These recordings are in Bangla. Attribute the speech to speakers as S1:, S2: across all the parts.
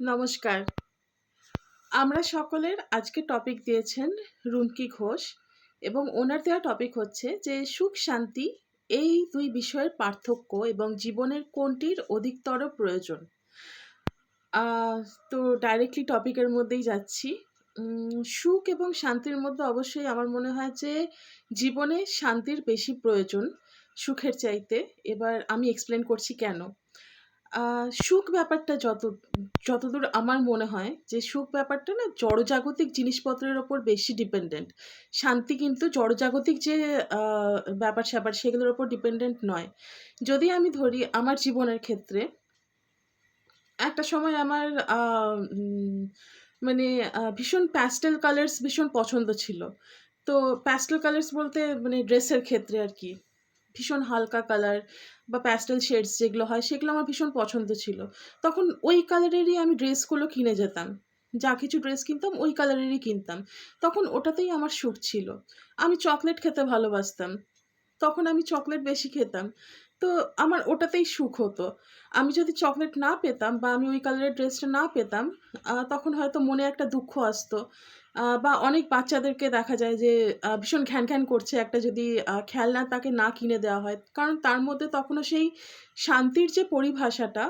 S1: নমস্কার। আমরা সকলের আজকে টপিক দিয়েছেন রুমকি ঘোষ এবং ওনার দেওয়া টপিক হচ্ছে যে, সুখ শান্তি এই দুই বিষয়ের পার্থক্য এবং জীবনের কোনটির অধিকতর প্রয়োজন। তো ডাইরেক্টলি টপিকের মধ্যেই যাচ্ছি। সুখ এবং শান্তির মধ্যে অবশ্যই আমার মনে হয় যে, জীবনে শান্তির বেশি প্রয়োজন সুখের চাইতে। এবার আমি এক্সপ্লেন করছি কেন। সুখ ব্যাপারটা যত, যতদূর আমার মনে হয় যে সুখ ব্যাপারটা না জড়জাগতিক জিনিসপত্রের ওপর বেশি ডিপেন্ডেন্ট শান্তি কিন্তু জড়জাগতিক যে ব্যাপার স্যাপার সেগুলোর ওপর ডিপেন্ডেন্ট নয়। যদি আমি ধরি আমার জীবনের ক্ষেত্রে, একটা সময় আমার মানে ভীষণ প্যাস্টেল কালার্স ভীষণ পছন্দ ছিল। তো প্যাস্টেল কালার্স বলতে মানে ড্রেসের ক্ষেত্রে আর কি, ভীষণ হালকা কালার বা প্যাস্টেল শেডস যেগুলো হয়, সেগুলো আমার ভীষণ পছন্দ ছিল। তখন ওই কালারেরই আমি ড্রেসগুলো কিনে যেতাম। যা কিছু ড্রেস কিনতাম, ওই কালারেরই কিনতাম। তখন ওটাতেই আমার সুখ ছিল। আমি চকলেট খেতে ভালোবাসতাম। তখন আমি চকলেট বেশি খেতাম। তো আমার ওটাতেই সুখ হতো। আমি যদি চকলেট না পেতাম বা আমি ওই কালারের ড্রেসটা না পেতাম তখন হয়তো মনে একটা দুঃখ আসতো বা অনেক বাচ্চাদেরকে দেখা যায় যে ভীষণ ঘ্যান ঘ্যান করছে একটা যদি খেলনা তাকে না কিনে দেওয়া হয়। কারণ তার মধ্যে তখনও সেই শান্তির যে পরিভাষাটা,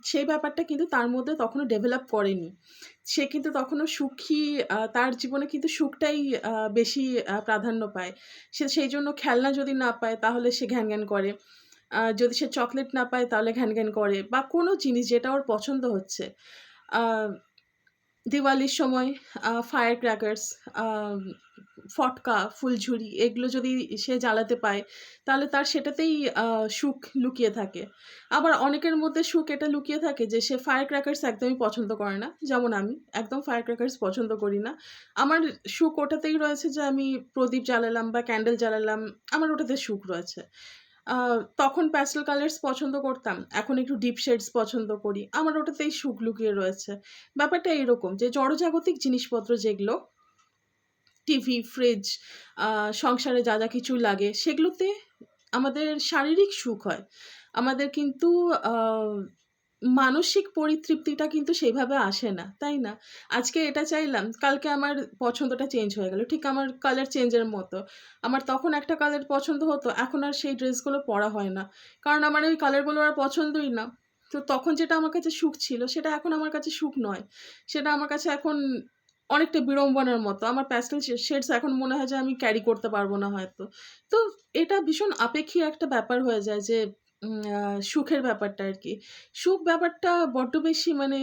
S1: সেই ব্যাপারটা কিন্তু তার মধ্যে তখনও ডেভেলপ করেনি। সে কিন্তু তখনও সুখী তার জীবনে কিন্তু সুখটাই বেশি প্রাধান্য পায়। সে সেই জন্য খেলনা যদি না পায় তাহলে সে ঘ্যান ঘ্যান করে যদি সে চকলেট না পায় তাহলে ঘ্যান ঘ্যান করে। বা কোনো জিনিস যেটা ওর পছন্দ হচ্ছে। দিওয়ালির সময় ফায়ার ক্র্যাকার্স ফটকা, ফুলঝুরি এগুলো যদি সে জ্বালাতে পায়, তাহলে তার সেটাতেই সুখ লুকিয়ে থাকে। আবার অনেকের মধ্যে সুখ এটা লুকিয়ে থাকে যে সে ফায়ার ক্র্যাকার্স একদমই পছন্দ করে না। যেমন আমি, একদম ফায়ার ক্র্যাকার্স পছন্দ করি না। আমার সুখ ওটাতেই রয়েছে যে আমি প্রদীপ জ্বালালাম বা ক্যান্ডেল জ্বালালাম, আমার ওটাতে সুখ রয়েছে। তখন প্যাস্টেল কালার্স পছন্দ করতাম। এখন একটু ডিপ শেডস পছন্দ করি। আমার ওটাতেই সুখ লুকিয়ে রয়েছে। ব্যাপারটা এরকম যে, জড়জাগতিক জিনিসপত্র যেগুলো টিভি ফ্রিজ সংসারে যা যা কিছু লাগে, সেগুলোতে আমাদের শারীরিক সুখ হয়। আমাদের কিন্তু মানসিক পরিতৃপ্তিটা কিন্তু সেইভাবে আসে না, তাই না? আজকে এটা চাইলাম, কালকে আমার পছন্দটা চেঞ্জ হয়ে গেল। ঠিক আমার কালার চেঞ্জের মতো। আমার তখন একটা কালার পছন্দ হতো, এখন আর সেই ড্রেসগুলো পরা হয় না। কারণ আমার ওই কালারগুলো আর পছন্দই না। তো তখন যেটা আমার কাছে সুখ ছিল, সেটা এখন আমার কাছে সুখ নয়। সেটা আমার কাছে এখন অনেকটা বিড়ম্বনার মতো। আমার প্যাস্টেল শেডস এখন মনে হয় যে আমি ক্যারি করতে পারব না হয়তো। তো এটা ভীষণ আপেক্ষিক একটা ব্যাপার হয়ে যায় যে সুখের ব্যাপারটা আর কি। সুখ ব্যাপারটা বড্ড বেশি মানে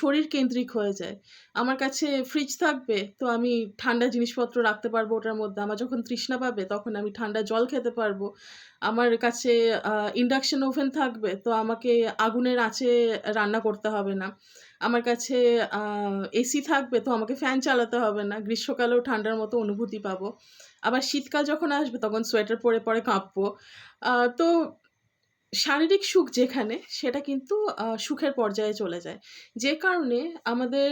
S1: শরীর কেন্দ্রিক হয়ে যায়। আমার কাছে ফ্রিজ থাকবে, তো আমি ঠান্ডা জিনিসপত্র রাখতে পারব ওটার মধ্যে। আমার যখন তৃষ্ণা পাবে, তখন আমি ঠান্ডা জল খেতে পারব। আমার কাছে ইন্ডাকশন ওভেন থাকবে, তো আমাকে আগুনের আঁচে রান্না করতে হবে না। আমার কাছে এসি থাকবে, তো আমাকে ফ্যান চালাতে হবে না। গ্রীষ্মকালেও ঠান্ডার মতো অনুভূতি পাবো। আবার শীতকাল যখন আসবে, তখন সোয়েটার পরে পরে কাঁপবো। তো শারীরিক সুখ যেখানে, সেটা কিন্তু সুখের পর্যায়ে চলে যায়। যে কারণে আমাদের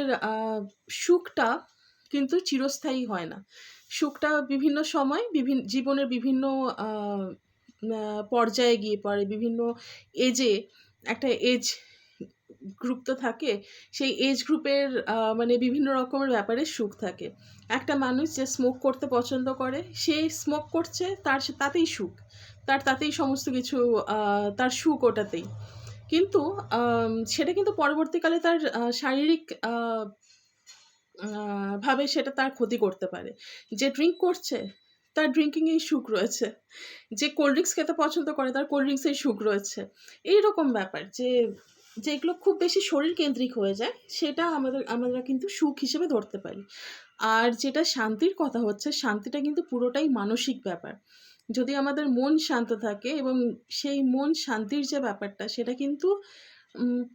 S1: সুখটা কিন্তু চিরস্থায়ী হয় না। সুখটা বিভিন্ন সময় বিভিন্ন জীবনের বিভিন্ন পর্যায়ে গিয়ে পড়ে, বিভিন্ন এজে একটা এজ গ্রুপ তো থাকে, সেই এজ গ্রুপের মানে বিভিন্ন রকমের ব্যাপারে সুখ থাকে। একটা মানুষ যে স্মোক করতে পছন্দ করে, সে স্মোক করছে, তার তাতেই সুখ। তার তাতেই সমস্ত কিছু তার সুখ ওটাতেই। কিন্তু সেটা কিন্তু পরবর্তীকালে তার শারীরিক ভাবে সেটা তার ক্ষতি করতে পারে। যে ড্রিঙ্ক করছে, তার ড্রিঙ্কিংয়েই সুখ রয়েছে। যে কোল্ড ড্রিঙ্কস খেতে পছন্দ করে, তার কোল্ড ড্রিঙ্কসেই সুখ রয়েছে। এই রকম ব্যাপার যে যেগুলো খুব বেশি শরীর কেন্দ্রিক হয়ে যায়, সেটা আমাদের, আমরা কিন্তু সুখ হিসেবে ধরতে পারি। আর যেটা শান্তির কথা হচ্ছে, শান্তিটা কিন্তু পুরোটাই মানসিক ব্যাপার। যদি আমাদের মন শান্ত থাকে এবং সেই মন শান্তির যে ব্যাপারটা, সেটা কিন্তু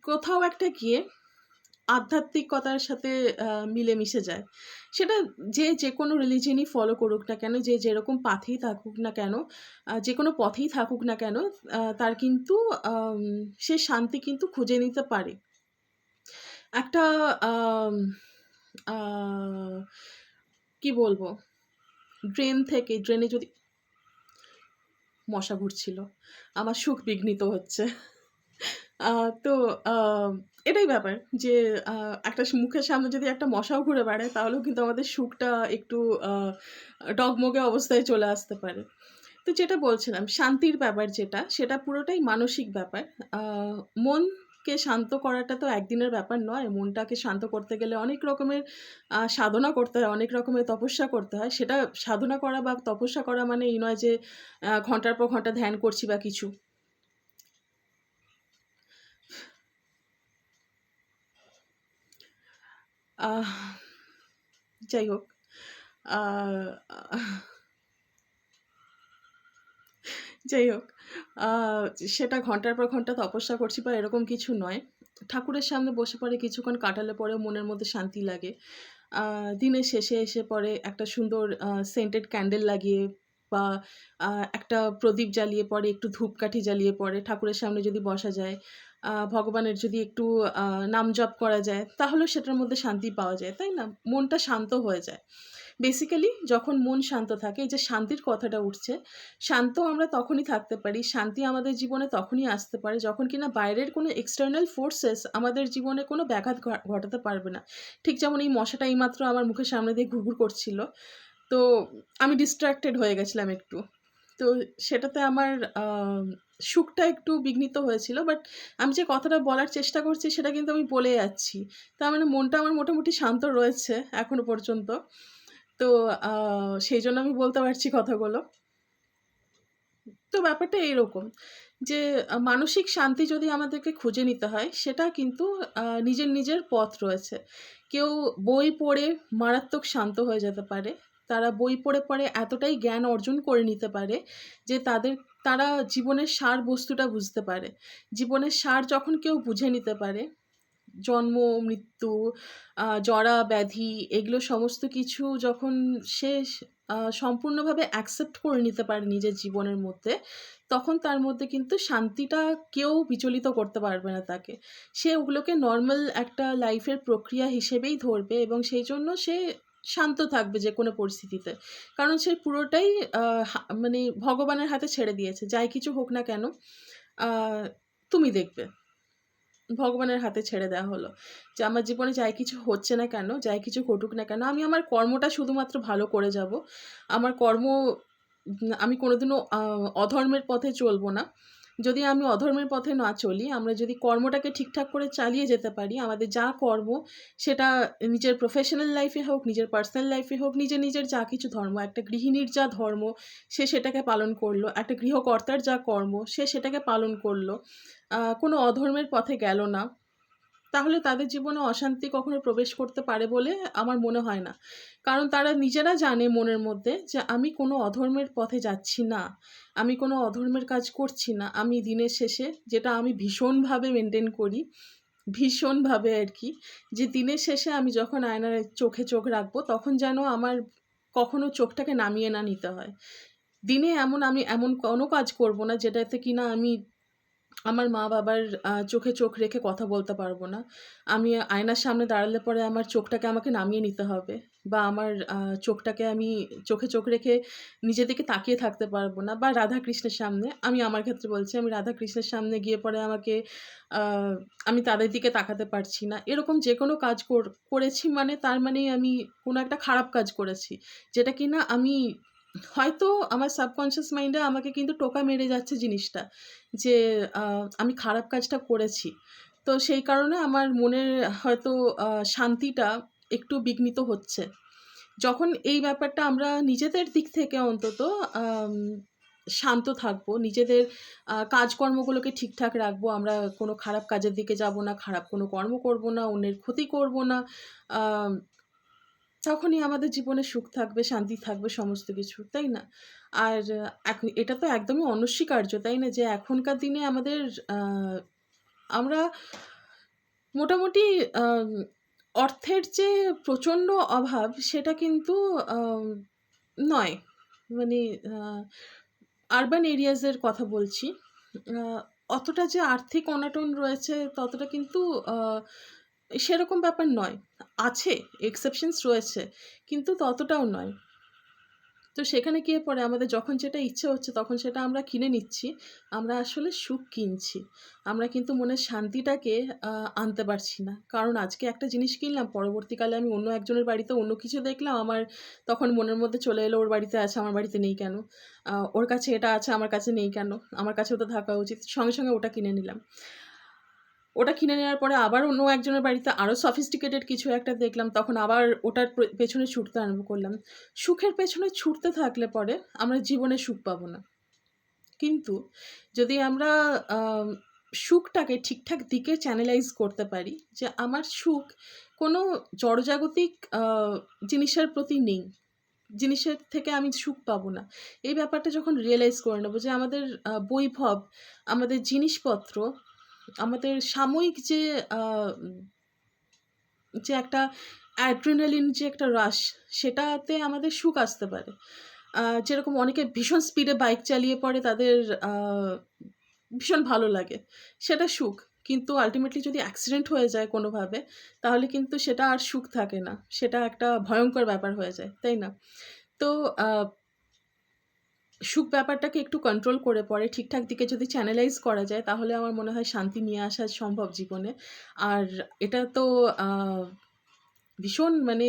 S1: কোথাও একটা গিয়ে আধ্যাত্মিকতার সাথে মিলেমিশে যায়। সেটা যে যে কোনো রিলিজিয়নই ফলো করুক না কেন, যে যেরকম পাথেই থাকুক না কেন যে কোনো পথেই থাকুক না কেন তার কিন্তু সে শান্তি কিন্তু খুঁজে নিতে পারে। একটা কি বলব? ড্রেন থেকে, ড্রেনে যদি মশা ঘুরছিল আমার সুখ বিঘ্নিত হচ্ছে তো এটাই ব্যাপার যে একটা মুখের সামনে যদি একটা মশাও ঘুরে বেড়ায় তাহলেও কিন্তু আমাদের সুখটা একটু ডগমগে অবস্থায় চলে আসতে পারে। তো যেটা বলছিলাম শান্তির ব্যাপার যেটা, সেটা পুরোটাই মানসিক ব্যাপার। আ মনকে শান্ত করাটা তো একদিনের ব্যাপার নয়। মনটাকে শান্ত করতে গেলে অনেক রকমের সাধনা করতে হয়, অনেক রকমের তপস্যা করতে হয়। সেটা সাধনা করা বা তপস্যা করা মানে এই নয় যে ঘণ্টার পর ঘণ্টা ধ্যান করছি বা কিছু। যাই হোক। যাই হোক, সেটা ঘণ্টার পর ঘণ্টা তপস্যা করছি বা এরকম কিছু নয়। ঠাকুরের সামনে বসে পড়ে কিছুক্ষণ কাটালে পরেও মনের মধ্যে শান্তি লাগে। দিনের শেষে এসে পরে একটা সুন্দর সেন্টেড ক্যান্ডেল লাগিয়ে বা একটা প্রদীপ জ্বালিয়ে পরে একটু ধূপকাঠি জ্বালিয়ে পরে ঠাকুরের সামনে যদি বসা যায়, ভগবানের যদি একটু নাম জপ করা যায়, তাহলেও সেটার মধ্যে শান্তি পাওয়া যায়, তাই না? মনটা শান্ত হয়ে যায়। বেসিক্যালি যখন মন শান্ত থাকে, এই যে শান্তির কথাটা উঠছে, শান্ত আমরা তখনই থাকতে পারি, শান্তি আমাদের জীবনে তখনই আসতে পারে যখন কিনা বাইরের কোনো এক্সটার্নাল ফোর্সেস আমাদের জীবনে কোনো ব্যাঘাত ঘটাতে পারবে না। ঠিক যেমন এই মশাটা এইমাত্র আমার মুখের সামনে দিয়ে ঘুরঘুর করছিল। তো আমি ডিস্ট্রাক্টেড হয়ে গেছিলাম একটু। তো সেটাতে আমার সুখটা একটু বিঘ্নিত হয়েছিল। বাট আমি যে কথাটা বলার চেষ্টা করছি সেটা কিন্তু আমি বলে যাচ্ছি। তার মানে মনটা আমার মোটামুটি শান্ত রয়েছে এখনও পর্যন্ত। তো সেই জন্য আমি বলতে পারছি কথাগুলো। তো ব্যাপারটা এইরকম যে মানসিক শান্তি যদি আমাদেরকে খুঁজে নিতে হয়, সেটা কিন্তু নিজের, নিজের পথ রয়েছে। কেউ বই পড়ে মারাত্মক শান্ত হয়ে যেতে পারে। তারা বই পড়ে, পড়ে এতটাই জ্ঞান অর্জন করে নিতে পারে যে তাদের তারা জীবনের সার বস্তুটা বুঝতে পারে। জীবনের সার যখন কেউ বুঝে নিতে পারে, জন্ম, মৃত্যু, জরা, ব্যাধি এগুলো সমস্ত কিছু যখন সে সম্পূর্ণভাবে অ্যাকসেপ্ট করে নিতে পারে নিজের জীবনের মধ্যে, তখন তার মধ্যে কিন্তু শান্তিটা কেউ বিচলিত করতে পারবে না তাকে। সে ওগুলোকে নর্মাল একটা লাইফের প্রক্রিয়া হিসেবেই ধরবে এবং সেই জন্য সে শান্ত থাকবে যে কোনো পরিস্থিতিতে। কারণ সে পুরোটাই মানে ভগবানের হাতে ছেড়ে দিয়েছে। যাই কিছু হোক না কেন, তুমি দেখবে। ভগবানের হাতে ছেড়ে দেওয়া হলো। যে আমার জীবনে যাই কিছু হচ্ছে না কেন, যাই কিছু ঘটুক না কেন, আমি আমার কর্মটা শুধুমাত্র ভালো করে যাব আমার কর্ম আমি কোনোদিনও অধর্মের পথে চলবো না। যদি আমি অধর্মের পথে না চলি, আমরা যদি কর্মটাকে ঠিকঠাক করে চালিয়ে যেতে পারি, আমাদের যা কর্ম সেটা নিজের প্রফেশনাল লাইফে হোক, নিজের পার্সোনাল লাইফে হোক, নিজের, নিজের যা কিছু ধর্ম, একটা গৃহিণীর যা ধর্ম সে সেটাকে পালন করল। একটা গৃহকর্তার যা কর্ম সে সেটাকে পালন করল। কোনো অধর্মের পথে গেল না। তাহলে তাদের জীবনে অশান্তি কখনো প্রবেশ করতে পারে বলে আমার মনে হয় না। কারণ তারা নিজেরা জানে মনের মধ্যে যে আমি কোনো অধর্মের পথে যাচ্ছি না। আমি কোনো অধর্মের কাজ করছি না। আমি দিনের শেষে যেটা আমি ভীষণভাবে মেনটেন করি, ভীষণভাবে আর কি যে দিনের শেষে আমি যখন আয়নার চোখে চোখ রাখব তখন যেন আমার কখনো চোখটাকে নামিয়ে না নিতে হয়। দিনে এমন আমি এমন কোনো কাজ করব না যেটাতে কিনা আমি আমার মা-বাবার চোখে চোখ রেখে কথা বলতে পারব না। আমি আয়নার সামনে দাঁড়ালে পরে আমার চোখটাকে আমাকে নামিয়ে নিতে হবে বা আমার চোখটাকে আমি চোখে চোখ রেখে নিজের দিকে তাকিয়ে থাকতে পারব না বা রাধা-কৃষ্ণের সামনে, আমি আমার ক্ষেত্রে বলছি, আমি রাধা-কৃষ্ণের সামনে গিয়ে পরে আমাকে আমি তাদের দিকে তাকাতে পারছি না। এরকম যে কোনো কাজ কর করেছি মানে তার মানেই আমি কোনো একটা খারাপ কাজ করেছি। যেটা কি না আমি হয়তো আমার সাবকন্সিয়াস মাইন্ডে আমাকে কিন্তু টোকা মেরে যাচ্ছে জিনিসটা। যে আমি খারাপ কাজটা করেছি। তো সেই কারণে আমার মনের হয়তো শান্তিটা একটু বিঘ্নিত হচ্ছে। যখন এই ব্যাপারটা আমরা নিজেদের দিক থেকে অন্তত শান্ত থাকব, নিজেদের কাজকর্মগুলোকে ঠিকঠাক রাখব, আমরা কোনো খারাপ কাজের দিকে যাব না, খারাপ কোনো কর্ম করব না, অন্যের ক্ষতি করব না। তখনই আমাদের জীবনে সুখ থাকবে, শান্তি থাকবে সমস্ত কিছু, তাই না? আর এখ এটা তো একদমই অনস্বীকার্য, তাই না? যে এখনকার দিনে আমাদের আমরা মোটামুটি অর্থের যে প্রচণ্ড অভাব সেটা কিন্তু নয়। মানে আরবান এরিয়াস এর কথা বলছি। অতটা যে আর্থিক অনাটন রয়েছে ততটা কিন্তু সেরকম ব্যাপার নয়। আছে, এক্সেপশনস রয়েছে। কিন্তু ততটাও নয়। তো সেখানে গিয়ে পরে আমাদের যখন যেটা ইচ্ছে হচ্ছে তখন সেটা আমরা কিনে নিচ্ছি আমরা আসলে সুখ কিনছি আমরা কিন্তু মনের শান্তিটাকে আনতে পারছি না কারণ আজকে একটা জিনিস কিনলাম পরবর্তীকালে আমি অন্য একজনের বাড়িতে অন্য কিছু দেখলাম আমার তখন মনের মধ্যে চলে এলো ওর বাড়িতে আছে আমার বাড়িতে নেই কেন ওর কাছে এটা আছে আমার কাছে নেই কেন আমার কাছে ওটা থাকা উচিত সঙ্গে সঙ্গে ওটা কিনে নিলাম ওটা কিনে নেওয়ার পরে আবার অন্য একজনের বাড়িতে আরও সফিস্টিকেটেড কিছু একটা দেখলাম, তখন আবার ওটার পেছনে ছুটতে আরম্ভ করলাম। সুখের পেছনে ছুটতে থাকলে পরে আমরা জীবনে সুখ পাবো না। কিন্তু যদি আমরা সুখটাকে ঠিকঠাক দিকে চ্যানেলাইজ করতে পারি যে আমার সুখ কোনো জড়জাগতিক জিনিসের প্রতি নেই, জিনিসের থেকে আমি সুখ পাবো না। এই ব্যাপারটা যখন রিয়েলাইজ করে নেব যে আমাদের বৈভব, আমাদের জিনিসপত্র আমাদের সাময়িক যে যে একটা অ্যাড্রিনালিন যে একটা রাশ সেটাতে আমাদের সুখ আসতে পারে। যেরকম অনেকে ভীষণ স্পিডে বাইক চালিয়ে পড়ে, তাদের ভীষণ ভালো লাগে। সেটা সুখ, কিন্তু আলটিমেটলি যদি অ্যাক্সিডেন্ট হয়ে যায় কোনোভাবে, তাহলে কিন্তু সেটা আর সুখ থাকে না। সেটা একটা ভয়ঙ্কর ব্যাপার হয়ে যায়, তাই না? তো সুখ ব্যাপারটাকে একটু কন্ট্রোল করে পরে ঠিকঠাক দিকে যদি চ্যানেলাইজ করা যায়, তাহলে আমার মনে হয় শান্তি নিয়ে আসা সম্ভব জীবনে। আর এটা তো ভীষণ মানে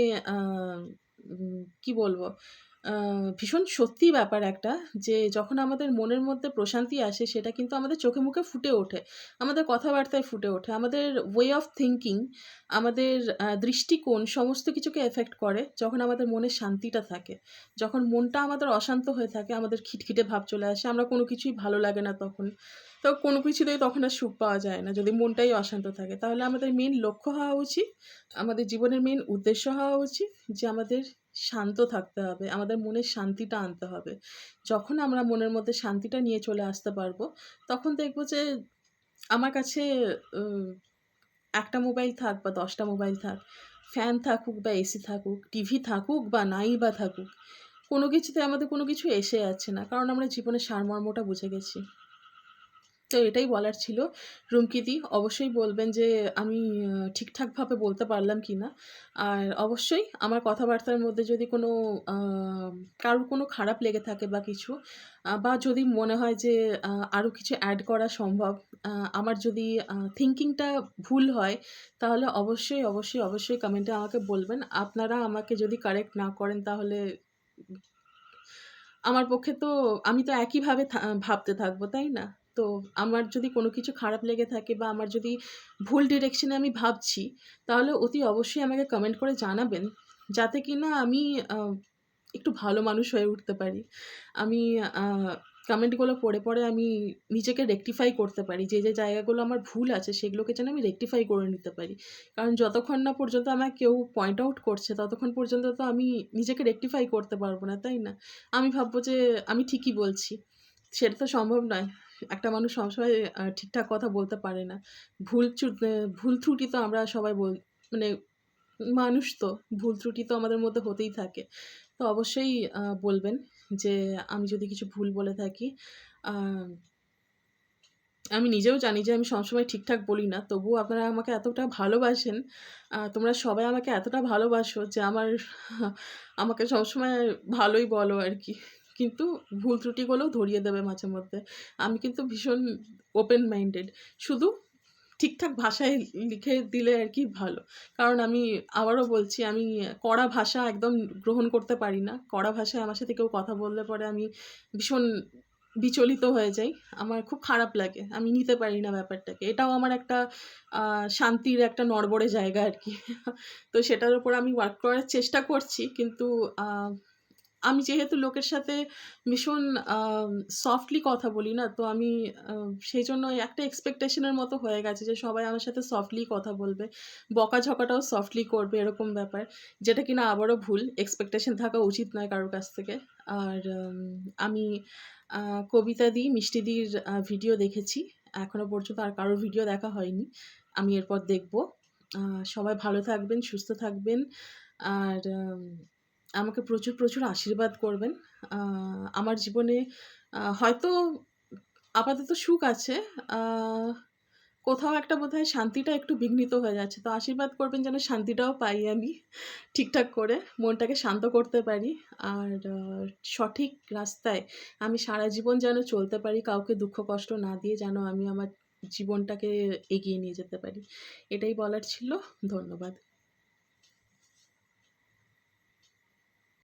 S1: কি বলব? ভীষণ সত্যি ব্যাপার একটা যে যখন আমাদের মনের মধ্যে প্রশান্তি আসে, সেটা কিন্তু আমাদের চোখে মুখে ফুটে ওঠে। আমাদের কথাবার্তায় ফুটে ওঠে। আমাদের ওয়ে অফ থিঙ্কিং আমাদের দৃষ্টিকোণ সমস্ত কিছুকে এফেক্ট করে যখন আমাদের মনে শান্তিটা থাকে। যখন মনটা আমাদের অশান্ত হয়ে থাকে, আমাদের খিটখিটে ভাব চলে আসে, আমরা কোনো কিছুই ভালো লাগে না তখন। তো কোনো কিছুতেই তখন আর সুখ পাওয়া যায় না। যদি মনটাই অশান্ত থাকে, তাহলে আমাদের মেন লক্ষ্য হওয়া উচিত, আমাদের জীবনের মেন উদ্দেশ্য হওয়া উচিত যে আমাদের শান্ত থাকতে হবে, আমাদের মনের শান্তিটা আনতে হবে। যখন আমরা মনের মধ্যে শান্তিটা নিয়ে চলে আসতে পারব, তখন দেখব যে আমার কাছে একটা মোবাইল থাক বা দশটা মোবাইল থাক, ফ্যান থাকুক বা এসি থাকুক, টিভি থাকুক বা নাই বা থাকুক, কোনো কিছুতে আমাদের কোনো কিছু এসে যাচ্ছে না। কারণ আমরা জীবনের সারমর্মটা বুঝে গেছি। তো এটাই বলার ছিল। রুমকিদি অবশ্যই বলবেন যে, আমি ঠিকঠাকভাবে বলতে পারলাম কি না। আর অবশ্যই আমার কথাবার্তার মধ্যে যদি কোনো কারোর কোনো খারাপ লেগে থাকে বা কিছু বা যদি মনে হয় যে আরও কিছু অ্যাড করা সম্ভব আমার যদি থিঙ্কিংটা ভুল হয়, তাহলে অবশ্যই অবশ্যই অবশ্যই কমেন্টে আমাকে বলবেন। আপনারা আমাকে যদি কারেক্ট না করেন, তাহলে আমার পক্ষে তো, আমি তো একইভাবে ভাবতে থাকব, তাই না? তো আমার যদি কোনো কিছু খারাপ লেগে থাকে বা আমার যদি ভুল ডিরেকশনে আমি ভাবছি, তাহলে অতি অবশ্যই আমাকে কমেন্ট করে জানাবেন। যাতে কি না আমি একটু ভালো মানুষ হয়ে উঠতে পারি। আমি কমেন্টগুলো পড়ে পড়ে আমি নিজেকে রেকটিফাই করতে পারি। যে যে জায়গাগুলো আমার ভুল আছে, সেগুলোকে যেন আমি রেকটিফাই করে নিতে পারি। কারণ যতক্ষণ না পর্যন্ত আমার কেউ পয়েন্ট আউট করছে, ততক্ষণ পর্যন্ত তো আমি নিজেকে রেকটিফাই করতে পারব না, তাই না? আমি ভাববো যে, আমি ঠিকই বলছি। সেটা তো সম্ভব নয়। একটা মানুষ সবসময় ঠিকঠাক কথা বলতে পারে না। ভুল ভুল ত্রুটি তো আমরা সবাই বল মানে মানুষ তো, ভুল ত্রুটি তো আমাদের মধ্যে হতেই থাকে। তো অবশ্যই বলবেন যে আমি যদি কিছু ভুল বলে থাকি আমি নিজেও জানি যে আমি সবসময় ঠিকঠাক বলি না। তবুও আপনারা আমাকে এতটা ভালোবাসেন তোমরা সবাই আমাকে এতটা ভালোবাসো যে আমার, আমাকে সবসময় ভালোই বলো আর কি। কিন্তু ভুল ত্রুটিগুলোও ধরিয়ে দেবে মাঝে মধ্যে। আমি কিন্তু ভীষণ ওপেন মাইন্ডেড শুধু ঠিকঠাক ভাষায় লিখে দিলে আর কি ভালো। কারণ আমি আবারও বলছি, আমি কড়া ভাষা একদম গ্রহণ করতে পারি না। কড়া ভাষায় আমার সাথে কেউ কথা বললে পরে আমি ভীষণ বিচলিত হয়ে যাই। আমার খুব খারাপ লাগে। আমি নিতে পারি না ব্যাপারটাকে। এটাও আমার একটা শান্তির একটা নড়বড়ে জায়গা আর কি। তো সেটার উপর আমি ওয়ার্ক করার চেষ্টা করছি। কিন্তু আমি যেহেতু লোকের সাথে ভীষণ সফটলি কথা বলি না, তো আমি সেই জন্য একটা এক্সপেকটেশনের মতো হয়ে গেছে যে সবাই আমার সাথে সফটলি কথা বলবে, বকাঝকাটাও সফটলি করবে এরকম ব্যাপার, যেটা কিনা আবারও ভুল এক্সপেকটেশন থাকা উচিত নয় কারোর কাছ থেকে। আর আমি কবিতা দি, মিষ্টি দির ভিডিও দেখেছি এখনও পর্যন্ত আর কারোর ভিডিও দেখা হয়নি, আমি এরপর দেখব। সবাই ভালো থাকবেন, সুস্থ থাকবেন, আর আমাকে প্রচুর প্রচুর আশীর্বাদ করবেন। আমার জীবনে হয়তো আপাতত সুখ আছে। কোথাও একটা বোধহয় শান্তিটা একটু বিঘ্নিত হয়ে যাচ্ছে। তো আশীর্বাদ করবেন যেন শান্তিটাও পাই আমি ঠিকঠাক করে, মনটাকে শান্ত করতে পারি। আর সঠিক রাস্তায় আমি সারা জীবন যেন চলতে পারি, কাউকে দুঃখ, কষ্ট না দিয়ে যেন আমি আমার জীবনটাকে এগিয়ে নিয়ে যেতে পারি। এটাই বলার ছিল। ধন্যবাদ।